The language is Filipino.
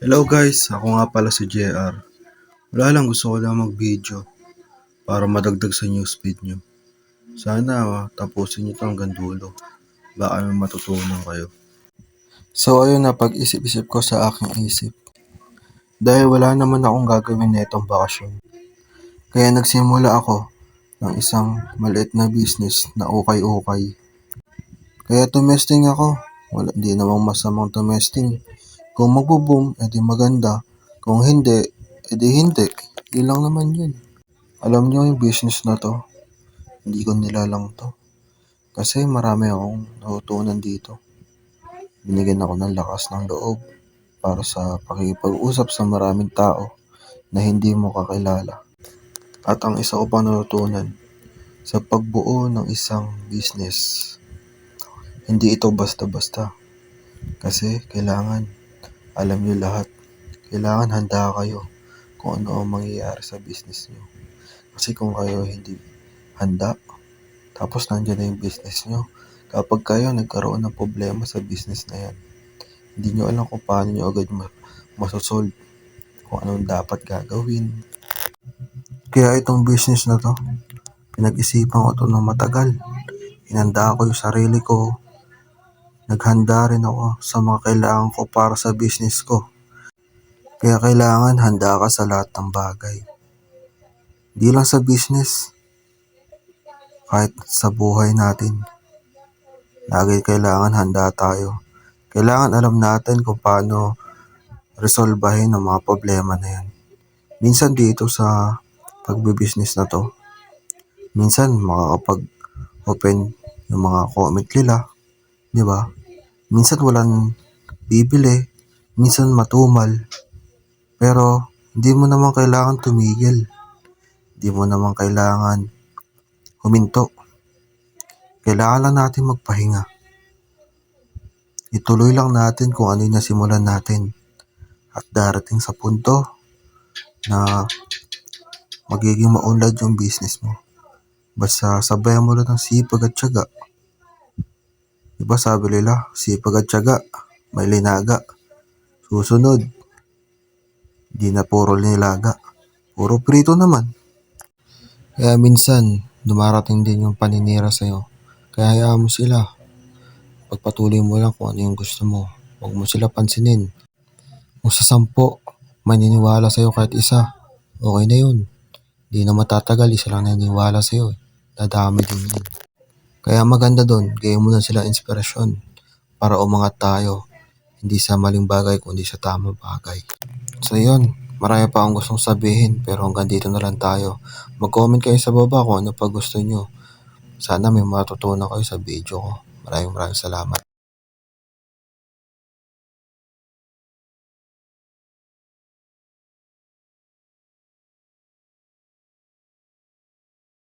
Hello guys, ako nga pala si JR. Wala lang, gusto ko lang mag-video para madagdag sa newsfeed nyo. Sana ah, tapusin nyo ito hanggang dulo. Baka may matutunan kayo. So ayun na, pag-isip-isip ko sa aking isip. Dahil wala naman akong gagawin na itong bakasyon. Kaya nagsimula ako ng isang maliit na business na ukay-ukay. Kaya tumesting ako. Wala, di namang masamang tumesting. Kung magbo-boom, edi maganda. Kung hindi, edi hindi. Yun lang naman yun. Alam nyo yung business na to, hindi ko nilalang to. Kasi marami akong natutunan dito. Binigyan ako ng lakas ng loob para sa pakipag-usap sa maraming tao na hindi mo kakilala. At ang isa ko pang natutunan, sa pagbuo ng isang business, hindi ito basta-basta. Kasi kailangan, alam nyo lahat, kailangan handa kayo kung ano ang mangyayari sa business nyo. Kasi kung kayo hindi handa, tapos nandiyan na yung business nyo, kapag kayo nagkaroon ng problema sa business na yan, hindi nyo alam kung paano nyo agad ma- masosolve, kung anong dapat gagawin. Kaya itong business na to, pinag-isipan ko to ng matagal. Inanda ko yung sarili ko. Naghanda rin ako sa mga kailangan ko para sa business ko. Kaya kailangan handa ka sa lahat ng bagay. Di lang sa business, kahit sa buhay natin. Lagi kailangan handa tayo. Kailangan alam natin kung paano resolbahin ang mga problema na yan. Minsan dito sa pagbe-business na to, minsan makakapag-open yung mga comment nila, di ba? Minsan walang bibili, minsan matumal, pero hindi mo naman kailangan tumigil. Hindi mo naman kailangan huminto. Kailangan lang natin magpahinga. Ituloy lang natin kung ano yung nasimulan natin. At darating sa punto na magiging maunlad yung business mo. Basta sabayan mo lang ng sipag at tiyaga. Diba sabi nila, sipag at may linaga. Susunod, di na puro nilaga. Puro prito naman. Kaya minsan, dumarating din yung paninira sa'yo. Kaya hayaan mo sila. Pagpatuloy mo lang kung ano yung gusto mo. Huwag mo sila pansinin. Kung sa sampo, maniniwala sa'yo kahit isa, okay na yun. Di na matatagal, isa lang naniniwala sa'yo. Dadami din yun. Kaya maganda doon, gawin mo na sila inspirasyon para umangat tayo. Hindi sa maling bagay, kundi sa tamang bagay. So yun, marami pa akong gustong sabihin pero hanggang dito na lang tayo. Mag-comment kayo sa baba kung ano pa gusto nyo. Sana may matutunan kayo sa video ko. Maraming maraming salamat.